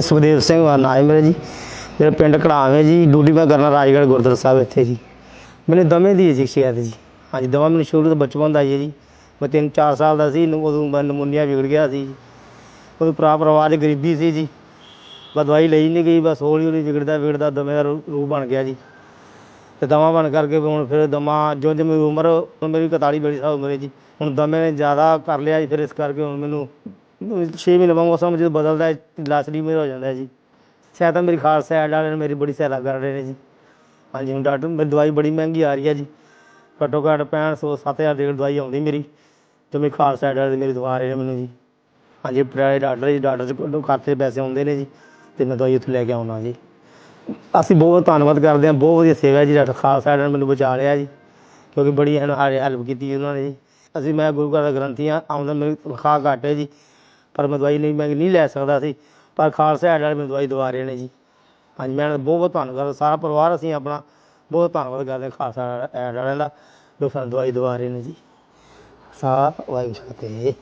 ਸੁਖਦੇਵ ਸਿੰਘ ਨਾਂ ਨਾਮ ਹੈ ਮੇਰਾ ਜੀ। ਮੇਰਾ ਪਿੰਡ ਕੜਾਵੇਂ ਜੀ। ਡਿਊਟੀ ਮੈਂ ਕਰਨਾ ਰਾਜਗੜ੍ਹ ਗੁਰਦੁਆਰਾ ਸਾਹਿਬ ਇੱਥੇ ਜੀ। ਮੈਨੂੰ ਦਮੇ ਦੀ ਜੀ ਸ਼ਿਕਾਇਤ ਜੀ। ਹਾਂਜੀ, ਦਮਾ ਮੈਨੂੰ ਸ਼ੁਰੂ ਤੋਂ ਬਚਪਨ ਦਾ ਹੀ ਹੈ ਜੀ। ਮੈਂ ਤਿੰਨ ਚਾਰ ਸਾਲ ਦਾ ਸੀ ਨੂੰ- ਉਦੋਂ ਮੈਂ ਨਮੂਨੀਆ ਵਿਗੜ ਗਿਆ ਸੀ ਜੀ। ਉਦੋਂ ਭਰਾ ਪਰਿਵਾਰ 'ਚ ਗਰੀਬੀ ਸੀ ਜੀ। ਬਸ ਦਵਾਈ ਲਈ ਨਹੀਂ ਗਈ, ਬਸ ਹੌਲੀ ਹੌਲੀ ਵਿਗੜਦਾ ਵਿਗੜਦਾ ਦਮੇ ਦਾ ਰੂ- ਰੂਪ ਬਣ ਗਿਆ ਜੀ। ਤੇ ਦਮਾ ਬਣ ਕਰਕੇ ਹੁਣ ਫਿਰ ਦਮਾ ਜੋ ਜਿਵੇਂ ਮੇਰੀ ਉਮਰ ਮੇਰੀ 41 ਬੜੀ ਸਾਲ ਉਮਰ ਹੈ ਜੀ। ਹੁਣ ਦਮੇ ਨੇ ਜ਼ਿਆਦਾ ਕਰ ਲਿਆ ਜੀ, ਫਿਰ ਇਸ ਕਰਕੇ ਹੁਣ ਮੈਨੂੰ ਛੇ ਮਹੀਨੇ ਬਾਅਦ ਮੌਸਮ ਜਦੋਂ ਬਦਲਦਾ ਹੈ ਲਾਸੜੀ ਮੇਰਾ ਹੋ ਜਾਂਦਾ ਹੈ ਜੀ ਸਹਾਇਤਾ ਮੇਰੀ ਖਾਲਸਾ ਐਡ ਵਾਲੇ ਨੇ ਮੇਰੀ ਬੜੀ ਸਹਾਇਤਾ ਕਰ ਰਹੇ ਨੇ ਜੀ। ਹਾਂਜੀ, ਹੁਣ ਡਾਕਟਰ, ਮੇਰੀ ਦਵਾਈ ਬੜੀ ਮਹਿੰਗੀ ਆ ਰਹੀ ਹੈ ਜੀ। ਘੱਟੋ ਘੱਟ ਪੈਂਹਠ ਸੌ ਸੱਤ ਹਜ਼ਾਰ ਦੀ ਦਵਾਈ ਆਉਂਦੀ ਮੇਰੀ, ਜੋ ਮੇਰੀ ਖਾਲਸਾ ਐਡ ਵਾਲੇ ਮੇਰੀ ਦਵਾ ਰਹੇ ਨੇ ਮੈਨੂੰ ਜੀ। ਹਾਂਜੀ ਪਟਿਆਲੇ ਡਾਕਟਰ ਜੀ, ਡਾਕਟਰ ਦੇ ਖਾਤੇ ਪੈਸੇ ਆਉਂਦੇ ਨੇ ਜੀ, ਤੇ ਮੈਂ ਦਵਾਈ ਉੱਥੇ ਲੈ ਕੇ ਆਉਣਾ ਜੀ। ਅਸੀਂ ਬਹੁਤ ਧੰਨਵਾਦ ਕਰਦੇ ਹਾਂ, ਬਹੁਤ ਵਧੀਆ ਸੇਵਾ ਜੀ, ਡਾਕਟਰ ਖਾਲਸਾ ਐਡ ਨੇ ਮੈਨੂੰ ਬਚਾ ਲਿਆ ਜੀ, ਕਿਉਂਕਿ ਬੜੀ ਹੈਲਪ ਕੀਤੀ ਉਹਨਾਂ ਨੇ ਜੀ। ਅਸੀਂ ਮੈਂ ਗੁਰੂ ਘਰ ਦਾ ਗ੍ਰੰਥੀ ਹਾਂ, ਆਉਂਦਾ ਮੇਰੀ ਤਨਖਾਹ ਘੱਟ ਹੈ ਜੀ। ਪਰ ਮੈਂ ਦਵਾਈ ਨਹੀਂ ਮੈਂ ਨਹੀਂ ਲੈ ਸਕਦਾ ਸੀ। ਪਰ ਖਾਲਸਾ ਐਡ ਵਾਲੇ ਮੈਨੂੰ ਦਵਾਈ ਦਵਾ ਰਹੇ ਨੇ ਜੀ। ਹਾਂਜੀ, ਮੈਂ ਇਹਨਾਂ ਦਾ ਬਹੁਤ ਬਹੁਤ ਧੰਨਵਾਦ, ਸਾਰਾ ਪਰਿਵਾਰ ਅਸੀਂ ਆਪਣਾ ਬਹੁਤ ਧੰਨਵਾਦ ਕਰਦੇ ਹਾਂ ਖਾਲਸਾ ਐਡ ਵਾਲਿਆਂ ਦਾ ਜੋ ਸਾਨੂੰ ਦਵਾਈ ਦਵਾ ਰਹੇ ਨੇ ਜੀ। ਸਾ, ਵਾਹਿਗੁਰੂ ਜੀ ਕੀ ਫਤਿਹ।